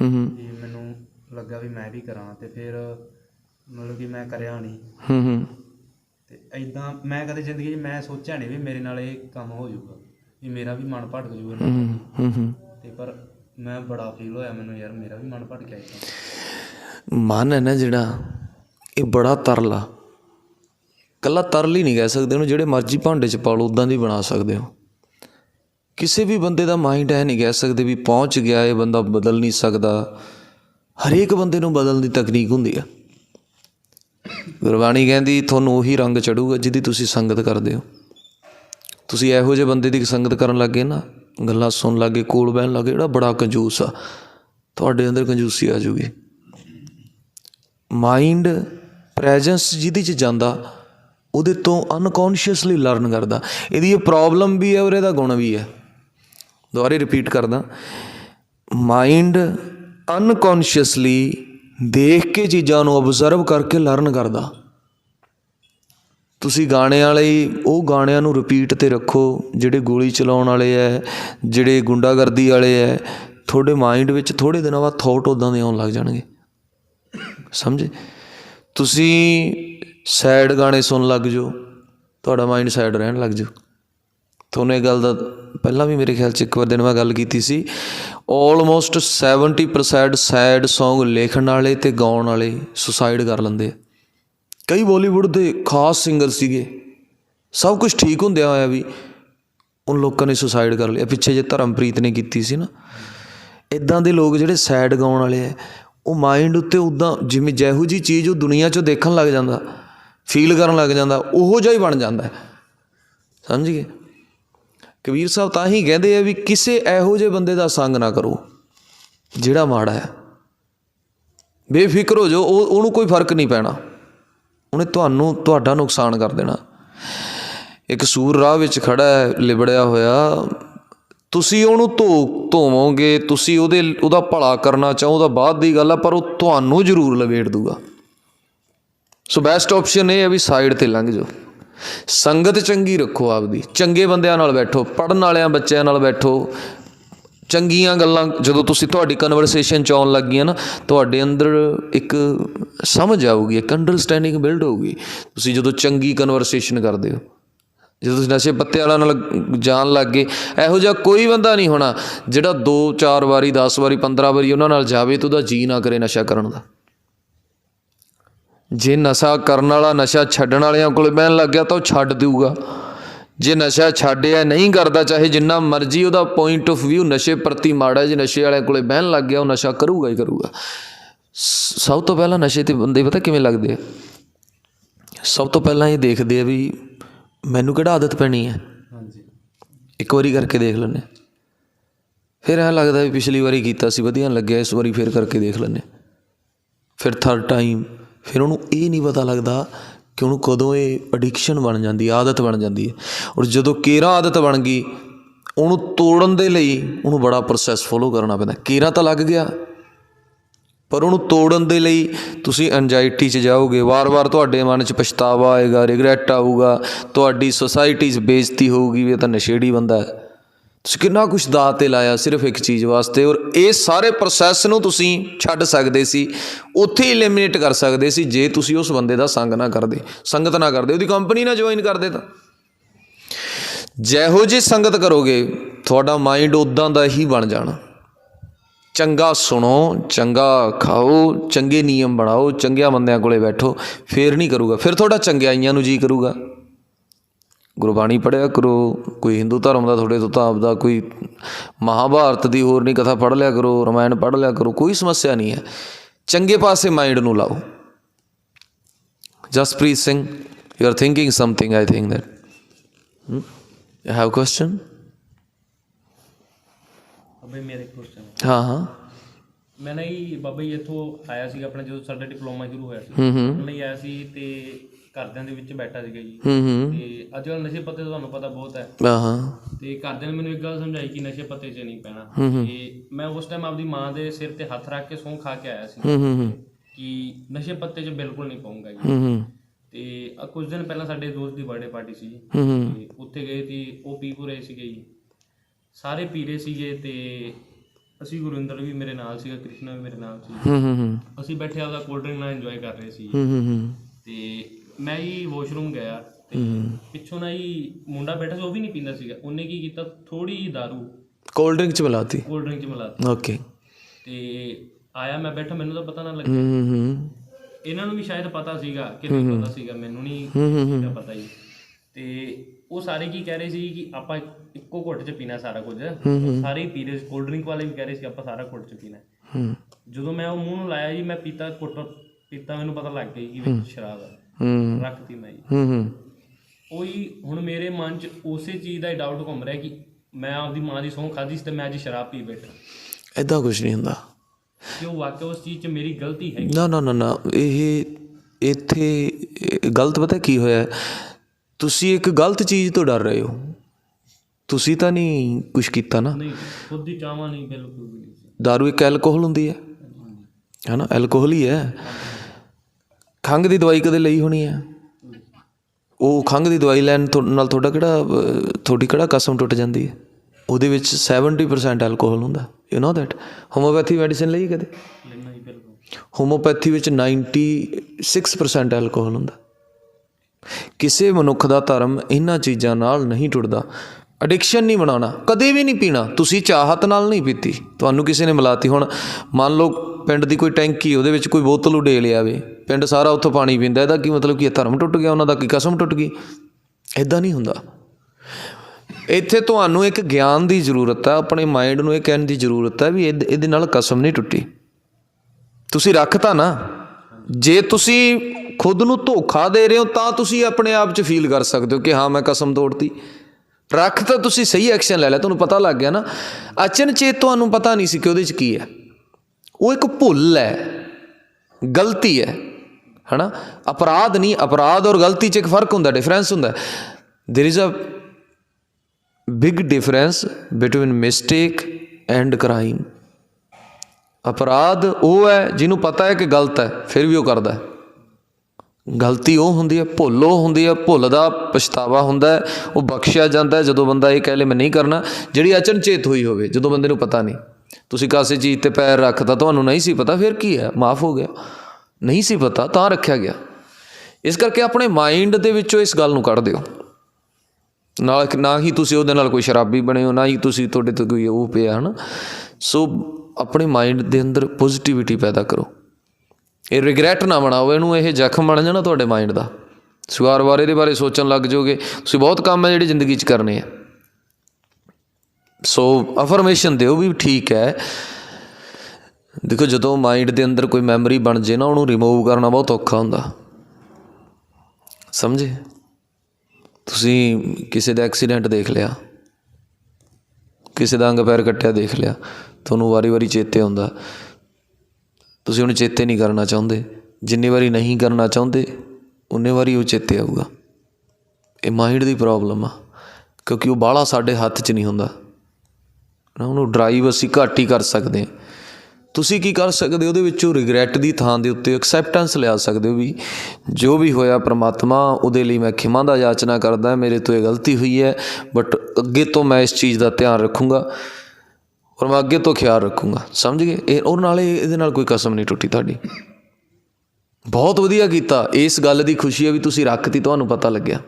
ਹੂੰ ਹੂੰ ਵੀ ਮੈਨੂੰ ਲੱਗਾ ਵੀ ਮੈਂ ਵੀ ਕਰਾਂ ਤੇ ਫਿਰ ਮਤਲਬ ਕਿ ਮੈਂ ਕਰਿਆ ਨਹੀਂ ਹੂੰ ਹੂੰ ਤੇ ਐਦਾਂ ਮੈਂ ਕਦੇ ਜ਼ਿੰਦਗੀ 'ਚ ਮੈਂ ਸੋਚਿਆ ਨਹੀਂ ਵੀ ਮੇਰੇ ਨਾਲ ਇਹ ਕੰਮ ਹੋ ਜਾਊਗਾ ਵੀ ਮੇਰਾ ਵੀ ਮਨ ਭਟਕ ਜਾਊਗਾ ਹੂੰ ਹੂੰ ਹੂੰ ਤੇ ਪਰ ਮੈਂ ਬੜਾ ਫੀਲ ਹੋਇਆ ਮੈਨੂੰ ਯਾਰ ਮੇਰਾ ਵੀ ਮਨ ਭਟਕਿਆ ਇੱਦਾਂ ਮਨ ਹੈ ਨਾ ਜਿਹੜਾ ਇਹ ਬੜਾ ਤਰਲਾ ਕੱਲਾ ਤਰਲ ਹੀ ਨਹੀਂ ਕਹਿ ਸਕਦੇ ਉਹਨੂੰ ਜਿਹੜੇ ਮਰਜ਼ੀ ਭਾਂਡੇ 'ਚ ਪਾ ਲਓ ਉਦਾਂ ਦੀ ਬਣਾ ਸਕਦੇ ਹੋ। ਕਿਸੇ ਵੀ ਬੰਦੇ ਦਾ ਮਾਈਂਡ ਹੈ ਨਹੀਂ ਕਹਿ ਸਕਦੇ ਵੀ ਪਹੁੰਚ ਗਿਆ ਇਹ ਬੰਦਾ ਬਦਲ ਨਹੀਂ ਸਕਦਾ। ਹਰੇਕ ਬੰਦੇ ਨੂੰ ਬਦਲਣ ਦੀ ਤਕਨੀਕ ਹੁੰਦੀ ਆ। ਗੁਰਬਾਣੀ ਕਹਿੰਦੀ, ਤੁਹਾਨੂੰ ਉਹੀ ਰੰਗ ਚੜੂਗਾ ਜਿਹਦੀ ਤੁਸੀਂ ਸੰਗਤ ਕਰਦੇ ਹੋ। ਤੁਸੀਂ ਇਹੋ ਜਿਹੇ ਬੰਦੇ ਦੀ ਸੰਗਤ ਕਰਨ ਲੱਗੇ ਨਾ, ਗੱਲਾਂ ਸੁਣ ਲੱਗੇ, ਕੋਲ ਬਹਿਣ ਲੱਗੇ, ਜਿਹੜਾ ਬੜਾ ਕੰਜੂਸ ਆ, ਤੁਹਾਡੇ ਅੰਦਰ ਕੰਜੂਸੀ ਆ ਜੂਗੀ ਮਾਈਂਡ ਪ੍ਰੈਜ਼ੈਂਸ ਜਿਹਦੇ ਚ ਜਾਂਦਾ, ਉਹਦੇ ਤੋਂ ਅਨਕੌਂਸ਼ੀਅਸਲੀ ਲਰਨ ਕਰਦਾ। ਇਹਦੀ ਇਹ ਪ੍ਰੋਬਲਮ ਵੀ ਹੈ ਔਰ ਇਹਦਾ ਗੁਣ ਵੀ ਹੈ ਦੁਬਾਰੇ ਰਿਪੀਟ ਕਰਦਾ। ਮਾਈਂਡ ਅਨਕੌਂਸ਼ੀਅਸਲੀ ਦੇਖ ਕੇ ਚੀਜ਼ਾਂ ਨੂੰ ਆਬਜ਼ਰਵ ਕਰਕੇ ਲਰਨ ਕਰਦਾ। ਤੁਸੀਂ ਗਾਣੇ ਵਾਲੇ ਉਹ ਗਾਣਿਆਂ ਨੂੰ ਰਿਪੀਟ ਤੇ ਰੱਖੋ, ਜਿਹੜੇ ਗੋਲੀ ਚਲਾਉਣ ਵਾਲੇ ਐ, ਜਿਹੜੇ ਗੁੰਡਾਗਰਦੀ ਵਾਲੇ ਐ, ਤੁਹਾਡੇ ਮਾਈਂਡ ਵਿੱਚ ਥੋੜੇ ਦਿਨਾਂ ਬਾਅਦ ਥੌਟ ਉਦਾਂ ਦੇ ਆਉਣ ਲੱਗ ਜਾਣਗੇ। ਸਮਝੇ? ਤੁਸੀਂ ਸੈਡ ਗਾਣੇ ਸੁਣ ਲੱਗ ਜਾਓ, ਤੁਹਾਡਾ ਮਾਈਂਡ ਸੈਡ ਰਹਿਣ ਲੱਗ ਜਾਓ। ਤੁਹਾਨੂੰ ਇਹ ਗੱਲ ਦਾ ਪਹਿਲਾਂ ਵੀ ਮੇਰੇ ਖਿਆਲ 'ਚ ਇੱਕ ਵਾਰ ਦਿਨ ਮੈਂ ਗੱਲ ਕੀਤੀ ਸੀ। ਆਲਮੋਸਟ 70% ਸੈਡ Song ਲਿਖਣ ਵਾਲੇ ਤੇ ਗਾਉਣ ਵਾਲੇ ਸੁਸਾਈਡ ਕਰ ਲੈਂਦੇ ਆ। ਕਈ ਬਾਲੀਵੁੱਡ ਦੇ ਖਾਸ ਸਿੰਗਰ ਸੀਗੇ। ਸਭ ਕੁਝ ਠੀਕ ਹੁੰਦਿਆ ਹੋਇਆ ਵੀ ਉਨ ਲੋਕਾਂ ਨੇ ਸੁਸਾਈਡ ਕਰ ਲਿਆ ਪਿੱਛੇ ਜੇ ਧਰਮਪ੍ਰੀਤ ਨੇ ਕੀਤੀ ਸੀ ਨਾ। ਇਦਾਂ ਦੇ ਲੋਕ ਜਿਹੜੇ ਸੈਡ ਗਾਉਣ ਵਾਲੇ ਆ, ਉਹ ਮਾਈਂਡ ਉੱਤੇ ਉਦਾਂ ਜਿਵੇਂ ਜਿਹੋ ਜੀ ਚੀਜ਼ ਉਹ ਦੁਨੀਆ 'ਚੋਂ ਦੇਖਣ ਲੱਗ ਜਾਂਦਾ ਫੀਲ ਕਰਨ ਲੱਗ ਜਾਂਦਾ, ਉਹੋ ਜਿਹਾ ਹੀ ਬਣ ਜਾਂਦਾ। ਸਮਝ ਗਏ? ਕਬੀਰ ਸਾਹਿਬ ਤਾਂ ਹੀ ਕਹਿੰਦੇ ਆ ਵੀ ਕਿਸੇ ਇਹੋ ਜਿਹੇ ਬੰਦੇ ਦਾ ਸੰਗ ਨਾ ਕਰੋ, ਜਿਹੜਾ ਮਾੜਾ ਹੈ। ਬੇਫਿਕਰ ਹੋ ਜਾਓ, ਉਹ ਉਹਨੂੰ ਕੋਈ ਫ਼ਰਕ ਨਹੀਂ ਪੈਣਾ। ਉਹਨੇ ਤੁਹਾਨੂੰ ਤੁਹਾਡਾ ਨੁਕਸਾਨ ਕਰ ਦੇਣਾ। ਇੱਕ ਸੂਰ ਰਾਹ ਵਿੱਚ ਖੜਾ ਹੈ, ਲਿਬੜਿਆ ਹੋਇਆ। ਤੁਸੀਂ ਉਹਨੂੰ ਧੋ ਧੋਵੋਗੇ, ਤੁਸੀਂ ਉਹਦੇ ਉਹਦਾ ਭਲਾ ਕਰਨਾ ਚਾਹੋ ਤਾਂ ਬਾਅਦ ਦੀ ਗੱਲ ਆ, ਪਰ ਉਹ ਤੁਹਾਨੂੰ ਜ਼ਰੂਰ ਲਵੇੜ ਦੂਗਾ। ਸੋ ਬੈਸਟ ਆਪਸ਼ਨ ਇਹ ਹੈ ਵੀ ਸਾਈਡ ਤੇ ਲੰਘ ਜਾਓ। ਸੰਗਤ ਚੰਗੀ ਰੱਖੋ ਆਪਦੀ। ਚੰਗੇ ਬੰਦਿਆਂ ਨਾਲ ਬੈਠੋ ਪੜਨ ਵਾਲਿਆਂ ਬੱਚਿਆਂ ਨਾਲ ਬੈਠੋ। ਚੰਗੀਆਂ ਗੱਲਾਂ ਜਦੋਂ ਤੁਸੀਂ ਤੁਹਾਡੀ ਕਨਵਰਸੇਸ਼ਨ ਚ ਆਉਣ ਲੱਗੀਆਂ ਨਾ, ਤੁਹਾਡੇ ਅੰਦਰ ਇੱਕ ਸਮਝ ਆਊਗੀ, ਇੱਕ ਅੰਡਰਸਟੈਂਡਿੰਗ ਬਿਲਡ ਹੋਊਗੀ। ਤੁਸੀਂ ਜਦੋਂ ਚੰਗੀ ਕਨਵਰਸੇਸ਼ਨ ਕਰਦੇ ਹੋ, ਜਦੋਂ ਤੁਸੀਂ ਨਸ਼ੇ ਪੱਤੇ ਵਾਲਾ ਨਾਲ ਜਾਣ ਲੱਗ ਗਏ, ਇਹੋ ਜਿਹਾ ਕੋਈ ਬੰਦਾ ਨਹੀਂ ਹੋਣਾ ਜਿਹੜਾ 2 4 ਵਾਰੀ 10 ਵਾਰੀ 15 ਵਾਰੀ ਉਹਨਾਂ ਨਾਲ ਜਾਵੇ ਤਾਂ ਉਹਦਾ ਜੀ ਨਾ ਕਰੇ ਨਸ਼ਾ ਕਰਨ ਦਾ। ਜੇ ਨਸ਼ਾ ਕਰਨ ਵਾਲਾ ਨਸ਼ਾ ਛੱਡਣ ਵਾਲਿਆਂ ਕੋਲ ਬਹਿਣ ਲੱਗ ਗਿਆ ਤਾਂ ਉਹ ਛੱਡ ਦੇਊਗਾ। ਜੇ ਨਸ਼ਾ ਛੱਡਿਆ ਨਹੀਂ ਕਰਦਾ ਚਾਹੇ ਜਿੰਨਾ ਮਰਜ਼ੀ ਉਹਦਾ ਪੁਆਇੰਟ ਆਫ View ਨਸ਼ੇ ਪ੍ਰਤੀ ਮਾੜਾ ਜੇ ਨਸ਼ੇ ਵਾਲਿਆਂ ਕੋਲੇ ਬਹਿਣ ਲੱਗ ਗਿਆ ਉਹ ਨਸ਼ਾ ਕਰੂਗਾ ਹੀ ਕਰੂਗਾ। ਸਭ ਤੋਂ ਪਹਿਲਾਂ ਨਸ਼ੇ ਤੇ ਬੰਦੇ ਪਤਾ ਕਿਵੇਂ ਲੱਗਦੇ ਆ? ਸਭ ਤੋਂ ਪਹਿਲਾਂ ਇਹ ਦੇਖਦੇ ਆ ਵੀ ਮੈਨੂੰ ਕਿਹੜਾ ਆਦਤ ਪੈਣੀ ਹੈ? ਹਾਂਜੀ। ਇੱਕ ਵਾਰੀ ਕਰਕੇ ਦੇਖ ਲੈਂਦੇ ਹਾਂ। ਫਿਰ ਐਂ ਲੱਗਦਾ ਵੀ ਪਿਛਲੀ ਵਾਰੀ ਕੀਤਾ ਸੀ ਵਧੀਆ ਲੱਗਿਆ ਇਸ ਵਾਰੀ ਫਿਰ ਕਰਕੇ ਦੇਖ ਲੈਂਦੇ ਹਾਂ। ਫਿਰ ਥਰਡ ਟਾਈਮ ਫਿਰ ਉਹਨੂੰ ਇਹ ਨਹੀਂ ਪਤਾ ਲੱਗਦਾ ਕਿ ਉਹਨੂੰ ਕਦੋਂ ਇਹ ਐਡਿਕਸ਼ਨ ਬਣ ਜਾਂਦੀ ਆਦਤ ਬਣ ਜਾਂਦੀ ਹੈ। ਔਰ ਜਦੋਂ ਕੇਰਾ ਆਦਤ ਬਣ ਗਈ, ਉਹਨੂੰ ਤੋੜਨ ਦੇ ਲਈ ਉਹਨੂੰ ਬੜਾ ਪ੍ਰੋਸੈਸ ਫੋਲੋ ਕਰਨਾ ਪੈਂਦਾ। ਕੇਰਾ ਤਾਂ ਲੱਗ ਗਿਆ, ਪਰ ਉਹਨੂੰ ਤੋੜਨ ਦੇ ਲਈ ਤੁਸੀਂ ਐਂਜ਼ਾਇਟੀ 'ਚ ਜਾਓਗੇ, ਵਾਰ-ਵਾਰ ਤੁਹਾਡੇ ਮਨ 'ਚ ਪਛਤਾਵਾ ਆਏਗਾ ਰਿਗਰੈਟ ਆਊਗਾ, ਤੁਹਾਡੀ ਸੋਸਾਇਟੀ 'ਚ ਬੇਇੱਜ਼ਤੀ ਹੋਊਗੀ, ਵੀ ਇਹ ਤਾਂ ਨਸ਼ੇੜੀ ਬੰਦਾ ਹੈ। ਤੁਸੀਂ ਕਿੰਨਾ ਕੁਝ ਦਾਅ ਤੇ ਲਾਇਆ ਸਿਰਫ ਇੱਕ ਚੀਜ਼ ਵਾਸਤੇ ਔਰ ਇਹ ਸਾਰੇ ਪ੍ਰੋਸੈਸ ਨੂੰ ਤੁਸੀਂ ਛੱਡ ਸਕਦੇ ਸੀ, ਉੱਥੇ ਐਲੀਮੀਨੇਟ ਕਰ ਸਕਦੇ ਸੀ ਜੇ ਤੁਸੀਂ ਉਸ ਬੰਦੇ ਦਾ ਸੰਗ ਨਾ ਕਰਦੇ, ਸੰਗਤ ਨਾ ਕਰਦੇ, ਉਹਦੀ ਕੰਪਨੀ ਨਾ ਜੁਆਇਨ ਕਰਦੇ ਤਾਂ। ਜਿਹੋ ਜੀ ਸੰਗਤ ਕਰੋਗੇ, ਤੁਹਾਡਾ ਮਾਈਂਡ ਉਦਾਂ ਦਾ ਹੀ ਬਣ ਜਾਣਾ। ਚੰਗਾ ਸੁਣੋ, ਚੰਗਾ ਖਾਓ, ਚੰਗੇ ਨਿਯਮ ਬਣਾਓ, ਚੰਗਿਆਂ ਬੰਦਿਆਂ ਕੋਲੇ ਬੈਠੋ, ਫੇਰ ਨਹੀਂ ਕਰੂਗਾ। ਫਿਰ ਤੁਹਾਡਾ ਚੰਗਿਆਈਆਂ ਨੂੰ ਜੀ ਕਰੂਗਾ। ਗੁਰਬਾਣੀ ਪੜਿਆ ਕਰੋ ਕੋਈ ਹਿੰਦੂ ਧਰਮ ਦਾ ਤੁਹਾਡੇ ਤੋਂ ਤਾਂ ਆਪਦਾ ਕੋਈ ਮਹਾਭਾਰਤ ਦੀ ਹੋਰ ਨਹੀਂ ਕਥਾ ਪੜ ਲਿਆ ਕਰੋ ਰਮਾਇਣ ਪੜ ਲਿਆ ਕਰੋ ਕੋਈ ਸਮੱਸਿਆ ਨਹੀਂ ਹੈ। ਚੰਗੇ ਪਾਸੇ ਮਾਈਂਡ ਨੂੰ ਲਾਓ। Jaspreet Singh you are thinking something I think that you have question ਅਬੇ ਮੇਰੇ ਕੁਐਸਚਨ ਹਾਂ ਹਾਂ। ਮੈਂ ਨਾ ਹੀ ਬਾਬਾ ਜੀ ਇੱਥੋਂ ਆਇਆ ਸੀਗਾ ਆਪਣਾ ਜਦੋਂ ਸਾਡਾ ਡਿਪਲੋਮਾ ਸ਼ੁਰੂ ਹੋਇਆ ਸੀ। ਹੂੰ ਹੂੰ। ਉਹਨਾਂ ਲਈ ਆਇਆ ਸੀ ਤੇ ਘਰਦਿਆਂ ਦੇ ਵਿੱਚ ਬੈਠਾ ਸੀਗਾ ਜੀ। ਹੂੰ ਹੂੰ। ਤੇ ਅੱਜ ਕੱਲ੍ਹ ਨਸ਼ੇ ਪੱਤੇ ਤੁਹਾਨੂੰ ਪਤਾ ਬਹੁਤ ਹੈ। ਹਾਂ ਹਾਂ ਤੇ ਘਰਦਿਆਂ ਨੇ ਮੈਨੂੰ ਇੱਕ ਗੱਲ ਸਮਝਾਈ ਕਿ ਨਸ਼ੇ ਪੱਤੇ 'ਚ ਨਹੀਂ ਪੈਣਾ। ਤੇ ਮੈਂ ਉਸ ਟਾਈਮ ਆਪਦੀ ਮਾਂ ਦੇ ਸਿਰ ਤੇ ਹੱਥ ਰੱਖ ਕੇ ਸੌਂ ਖਾ ਕੇ ਆਇਆ ਸੀ। ਹੂੰ ਹੂੰ ਕਿ ਨਸ਼ੇ ਪੱਤੇ 'ਚ ਬਿਲਕੁਲ ਨਹੀਂ ਪਾਉਂਗਾ ਜੀ। ਹੂੰ ਹੂੰ। ਤੇ ਆ ਕੁਝ ਦਿਨ ਪਹਿਲਾਂ ਸਾਡੇ ਦੋਸਤ ਦੀ ਬਰਥਡੇ ਪਾਰਟੀ ਸੀ ਜੀ। ਹੂੰ ਹੂੰ। ਤੇ ਉੱਥੇ ਗਏ ਸੀ ਉਹ ਪੀ ਪੂਰੇ ਸੀਗੇ ਜੀ। ਸਾਰੇ ਪੀ ਰਹੇ ਸੀਗੇ ਤੇ ਅਸੀਂ ਗੁਰਿੰਦਰ ਵੀ ਮੇਰੇ ਨਾਲ ਸੀਗਾ ਕ੍ਰਿਸ਼ਨਾ ਵੀ ਮੇਰੇ ਨਾਲ ਸੀ। ਹੂੰ ਹੂੰ ਹੂੰ। ਅਸੀਂ ਬੈਠੇ ਆਪਦਾ ਕੋਲਡ ਡਰਿੰਕ ਨਾਲ ਇੰਜੋਏ ਕਰ ਰਹੇ ਸੀ। ਹੂੰ ਹੂੰ ਹੂੰ। ਤੇ ਮੈਂ ਹੀ ਵਾਸ਼ਰੂਮ ਗਿਆ ਤੇ ਪਿੱਛੋਂ ਨਾ ਹੀ ਮੁੰਡਾ ਬੈਠਾ ਸੀ ਉਹ ਵੀ ਨਹੀਂ ਪੀਂਦਾ ਸੀਗਾ। ਉਹਨੇ ਕੀ ਕੀਤਾ ਥੋੜੀ ਜਿਹੀ ਦਾਰੂ ਕੋਲਡ ਡਰਿੰਕ ਚ ਮਿਲਾਤੀ? ਕੋਲਡ ਡਰਿੰਕ ਚ ਮਿਲਾ ਓਕੇ ਤੇ ਆਇਆ ਮੈਂ ਬੈਠਾ ਮੈਨੂੰ ਤਾਂ ਪਤਾ ਨਾ ਲੱਗਿਆ ਹੂੰ ਹੂੰ ਇਹਨਾਂ ਨੂੰ ਵੀ ਸ਼ਾਇਦ ਪਤਾ ਸੀਗਾ ਕਿ ਨਹੀਂ ਪਤਾ ਸੀਗਾ ਮੈਨੂੰ ਨਹੀਂ ਪਤਾ ਹੀ ਤੇ ਉਹ ਸਾਰੇ ਕੀ ਕਹਿ ਰਹੇ ਸੀ ਕਿ ਆਪਾਂ ਇੱਕੋ ਘੁੱਟ ਚ ਪੀਣਾ ਸਾਰਾ ਕੁਝ। ਸਾਰੇ ਹੀ ਪੀ ਰਹੇ ਸੀ। ਕੋਲਡ ਡਰਿੰਕ ਵਾਲੇ ਵੀ ਕਹਿ ਰਹੇ ਸੀ ਆਪਾਂ ਸਾਰਾ ਘੁੱਟ ਚ ਪੀਣਾ। ਹੂੰ। ਜਦੋਂ ਮੈਂ ਉਹ ਮੂੰਹ ਨੂੰ ਲਾਇਆ ਜੀ ਮੈਂ ਪੀਤਾ ਘੁੱਟ ਪੀਤਾ ਮੈਨੂੰ ਪਤਾ ਲੱਗ ਗਿਆ ਕਿ ਵਿੱਚ ਸ਼ਰਾਬ ਹੈ ਹੂੰ। ਰੱਖਤੀ ਮੈਂ ਜੀ। ਹੂੰ ਹੂੰ। ਉਹੀ ਹੁਣ ਮੇਰੇ ਮਨ 'ਚ ਉਸੇ ਚੀਜ਼ ਦਾ ਡਾਊਟ ਘੁੰਮ ਰਿਹਾ ਕਿ ਮੈਂ ਆਪਦੀ ਮਾਂ ਦੀ ਸਹੁੰ ਖਾਧੀ ਸੀ ਤੇ ਮੈਂ ਅੱਜ ਸ਼ਰਾਬ ਪੀ ਬੈਠਾ। ਐਦਾਂ ਕੁਝ ਨਹੀਂ ਹੁੰਦਾ। ਕਿ ਉਹ ਵਾਕਿਆ ਉਸ ਚੀਜ਼ 'ਚ ਮੇਰੀ ਗਲਤੀ ਹੈ ਨਾ ਨਾ ਨਾ ਨਾ। ਇਹ ਇੱਥੇ ਗਲਤ ਪਤਾ ਕੀ ਹੋਇਆ? ਤੁਸੀਂ ਇੱਕ ਗਲਤ ਚੀਜ਼ ਤੋਂ ਡਰ ਰਹੇ ਹੋ। ਤੁਸੀਂ ਤਾਂ ਨਹੀਂ ਕੁਝ ਕੀਤਾ ਨਾ। ਨਹੀਂ ਖੁਦ ਦੀ ਚਾਹਵਾ ਨਹੀਂ ਬਿਲਕੁਲ ਵੀ ਨਹੀਂ ਸੀ। ਦਾਰੂ ਇੱਕ ਐਲਕੋਹਲ ਹੁੰਦੀ ਹੈ। ਹੈਨਾ? ਐਲਕੋਹਲ ਹੀ ਹੈ। ਖੰਘ ਦੀ ਦਵਾਈ ਕਦੇ ਲਈ ਹੋਣੀ ਹੈ ਉਹ ਖੰਘ ਦੀ ਦਵਾਈ ਲੈਣ ਤੋਂ- ਨਾਲ ਤੁਹਾਡਾ ਕਿਹੜਾ ਤੁਹਾਡੀ ਕਿਹੜਾ ਕਸਮ ਟੁੱਟ ਜਾਂਦੀ ਹੈ ਉਹਦੇ ਵਿੱਚ 70% ਐਲਕੋਹਲ ਹੁੰਦਾ। You know that homeopathy medicine ਲਈ ਕਦੇ? ਹੋਮੋਪੈਥੀ ਵਿੱਚ 96% ਐਲਕੋਹਲ ਹੁੰਦਾ। ਕਿਸੇ ਮਨੁੱਖ ਦਾ ਧਰਮ ਇਹਨਾਂ ਚੀਜ਼ਾਂ ਨਾਲ ਨਹੀਂ ਟੁੱਟਦਾ। ਐਡਿਕਸ਼ਨ ਨਹੀਂ ਬਣਾਉਣਾ ਕਦੇ ਵੀ ਨਹੀਂ ਪੀਣਾ। ਤੁਸੀਂ ਚਾਹਤ ਨਾਲ ਨਹੀਂ ਪੀਤੀ। ਤੁਹਾਨੂੰ ਕਿਸੇ ਨੇ ਮਿਲਾਤੀ। ਹੁਣ ਮੰਨ ਲਓ ਪਿੰਡ ਦੀ ਕੋਈ ਟੈਂਕੀ, ਉਹਦੇ ਵਿੱਚ ਕੋਈ ਬੋਤਲ ਉਡੇ ਲਿਆਵੇ ਪਿੰਡ ਸਾਰਾ ਉੱਥੋਂ ਪਾਣੀ ਪੀਂਦਾ, ਇਹਦਾ ਕੀ ਮਤਲਬ ਕਿ ਇਹ ਧਰਮ ਟੁੱਟ ਗਿਆ, ਉਹਨਾਂ ਦਾ ਕੀ ਕਸਮ ਟੁੱਟ ਗਈ? ਇਦਾਂ ਨਹੀਂ ਹੁੰਦਾ। ਇੱਥੇ ਤੁਹਾਨੂੰ ਇੱਕ ਗਿਆਨ ਦੀ ਜ਼ਰੂਰਤ ਹੈ, ਆਪਣੇ ਮਾਈਂਡ ਨੂੰ ਇਹ ਕਹਿਣ ਦੀ ਜ਼ਰੂਰਤ ਹੈ ਵੀ ਇਹਦੇ ਇਹਦੇ ਨਾਲ ਕਸਮ ਨਹੀਂ ਟੁੱਟੀ। ਤੁਸੀਂ ਰੱਖਤਾ ਨਾ। ਜੇ ਤੁਸੀਂ ਖੁਦ ਨੂੰ ਧੋਖਾ ਦੇ ਰਹੇ ਹੋ, ਤਾਂ ਤੁਸੀਂ ਆਪਣੇ ਆਪ 'ਚ ਫੀਲ ਕਰ ਸਕਦੇ ਹੋ ਕਿ ਹਾਂ, ਮੈਂ ਕਸਮ ਤੋੜਤੀ। ਰੱਖ ਤਾਂ ਤੁਸੀਂ ਸਹੀ ਐਕਸ਼ਨ ਲੈ ਲਿਆ। ਤੁਹਾਨੂੰ ਪਤਾ ਲੱਗ ਗਿਆ ਨਾ ਅਚਨਚੇਤ ਤੁਹਾਨੂੰ ਪਤਾ ਨਹੀਂ ਸੀ ਕਿ ਉਹਦੇ 'ਚ ਕੀ ਹੈ। ਉਹ ਇੱਕ ਭੁੱਲ ਹੈ, ਗਲਤੀ ਹੈ। ਹਨਾ ਅਪਰਾਧ ਨਹੀਂ ਅਪਰਾਧ ਔਰ ਗਲਤੀ 'ਚ ਇੱਕ ਫਰਕ ਹੁੰਦਾ ਡਿਫਰੈਂਸ ਹੁੰਦਾ there is a big difference between mistake and crime ਅਪਰਾਧ ਉਹ ਹੈ ਜਿਹਨੂੰ ਪਤਾ ਹੈ ਕਿ ਗਲਤ ਹੈ ਫਿਰ ਵੀ ਉਹ ਕਰਦਾ ਹੈ ਗਲਤੀ ਉਹ ਹੁੰਦੀ ਹੈ ਭੁੱਲ ਉਹ ਹੁੰਦੀ ਹੈ ਭੁੱਲ ਦਾ ਪਛਤਾਵਾ ਹੁੰਦਾ ਹੈ ਉਹ ਬਖਸ਼ਿਆ ਜਾਂਦਾ ਹੈ ਜਦੋਂ ਬੰਦਾ ਇਹ ਕਹਿ ਲੇ ਮੈਂ ਨਹੀਂ ਕਰਨਾ ਜਿਹੜੀ ਅਚਨਚੇਤ ਹੋਈ ਹੋਵੇ ਜਦੋਂ ਬੰਦੇ ਨੂੰ ਪਤਾ ਨਹੀਂ ਤੁਸੀਂ ਕਾਸੇ ਚੀਜ਼ ਤੇ ਪੈਰ ਰੱਖਦਾ ਤੁਹਾਨੂੰ ਨਹੀਂ ਸੀ ਪਤਾ ਫਿਰ ਕੀ ਹੈ ਮਾਫ ਹੋ ਗਿਆ ਨਹੀਂ ਸੀ ਪਤਾ, ਤਾਂ ਰੱਖਿਆ ਗਿਆ। ਇਸ ਕਰਕੇ ਆਪਣੇ ਮਾਈਂਡ ਦੇ ਵਿੱਚੋਂ ਇਸ ਗੱਲ ਨੂੰ ਕੱਢ ਦਿਓ। ਨਾ ਨਾ ਹੀ ਤੁਸੀਂ ਉਹਦੇ ਨਾਲ ਕੋਈ ਸ਼ਰਾਬੀ ਬਣੇ ਹੋ, ਨਾ ਹੀ ਤੁਸੀਂ ਤੁਹਾਡੇ ਤੋਂ ਕੋਈ ਉਹ ਪਿਆ, ਹਨਾ? ਸੋ ਆਪਣੇ ਮਾਈਂਡ ਦੇ ਅੰਦਰ ਪੋਜ਼ਿਟਿਵਿਟੀ ਪੈਦਾ ਕਰੋ। ਇਹ ਰਿਗਰੈਟ ਨਾ ਬਣਾਓ, ਇਹਨੂੰ ਇਹ ਜ਼ਖਮ ਬਣ ਜਾਣਾ ਤੁਹਾਡੇ ਮਾਈਂਡ ਦਾ। ਸਵਾਰ ਵਾਰ ਇਹਦੇ ਬਾਰੇ ਸੋਚਣ ਲੱਗ ਜਾਓਗੇ। ਤੁਸੀਂ ਬਹੁਤ ਕੰਮ ਹੈ ਜਿਹੜੇ ਜ਼ਿੰਦਗੀ 'ਚ ਕਰਨੇ ਆ। ਸੋ ਅਫਰਮੇਸ਼ਨ ਦਿਓ ਵੀ ਠੀਕ ਹੈ। ਦੇਖੋ, ਜਦੋਂ ਮਾਈਂਡ ਦੇ ਅੰਦਰ ਕੋਈ ਮੈਮਰੀ ਬਣ ਜੇ ਨਾ, ਉਹਨੂੰ ਰਿਮੂਵ ਕਰਨਾ ਬਹੁਤ ਔਖਾ ਹੁੰਦਾ। ਸਮਝੇ? ਤੁਸੀਂ ਕਿਸੇ ਦਾ ਐਕਸੀਡੈਂਟ ਦੇਖ ਲਿਆ, ਕਿਸੇ ਦਾ ਅੰਗ ਪੈਰ ਕੱਟਿਆ ਦੇਖ ਲਿਆ, ਤੁਹਾਨੂੰ ਵਾਰੀ-ਵਾਰੀ ਚੇਤੇ ਆਉਂਦਾ। ਤੁਸੀਂ ਉਹਨੂੰ ਚੇਤੇ ਨਹੀਂ ਕਰਨਾ ਚਾਹੁੰਦੇ। ਜਿੰਨੀ ਵਾਰੀ ਨਹੀਂ ਕਰਨਾ ਚਾਹੁੰਦੇ, ਉਨੇ ਵਾਰੀ ਉਹ ਚੇਤੇ ਆਊਗਾ। ਇਹ ਮਾਈਂਡ ਦੀ ਪ੍ਰੋਬਲਮ ਆ, ਕਿਉਂਕਿ ਉਹ ਬਾਹਲਾ ਸਾਡੇ ਹੱਥ 'ਚ ਨਹੀਂ ਹੁੰਦਾ। ਨਾ ਉਹਨੂੰ ਡਰਾਈਵ ਅਸੀਂ ਘੱਟ ਹੀ ਕਰ ਸਕਦੇ ਹਾਂ। ਤੁਸੀਂ ਕੀ ਕਰ ਸਕਦੇ ਹੋ? ਉਹਦੇ ਵਿੱਚੋਂ ਰਿਗਰੈਟ ਦੀ ਥਾਂ ਦੇ ਉੱਤੇ ਐਕਸੈਪਟੈਂਸ ਲਿਆ ਸਕਦੇ ਹੋ ਵੀ ਜੋ ਵੀ ਹੋਇਆ ਪ੍ਰਮਾਤਮਾ, ਉਹਦੇ ਲਈ ਮੈਂ ਖਿਮਾ ਦਾ ਯਾਚਨਾ ਕਰਦਾ, ਮੇਰੇ ਤੋਂ ਇਹ ਗਲਤੀ ਹੋਈ ਹੈ ਬਟ ਅੱਗੇ ਤੋਂ ਮੈਂ ਇਸ ਚੀਜ਼ ਦਾ ਧਿਆਨ ਰੱਖੂੰਗਾ ਔਰ ਮੈਂ ਅੱਗੇ ਤੋਂ ਖਿਆਲ ਰੱਖੂੰਗਾ। ਸਮਝ ਗਏ? ਇਹ ਔਰ ਨਾਲੇ ਇਹਦੇ ਨਾਲ ਕੋਈ ਕਸਮ ਨਹੀਂ ਟੁੱਟੀ ਤੁਹਾਡੀ। ਬਹੁਤ ਵਧੀਆ ਕੀਤਾ। ਇਸ ਗੱਲ ਦੀ ਖੁਸ਼ੀ ਹੈ ਵੀ ਤੁਸੀਂ ਰੱਖਤੀ, ਤੁਹਾਨੂੰ ਪਤਾ ਲੱਗਿਆ।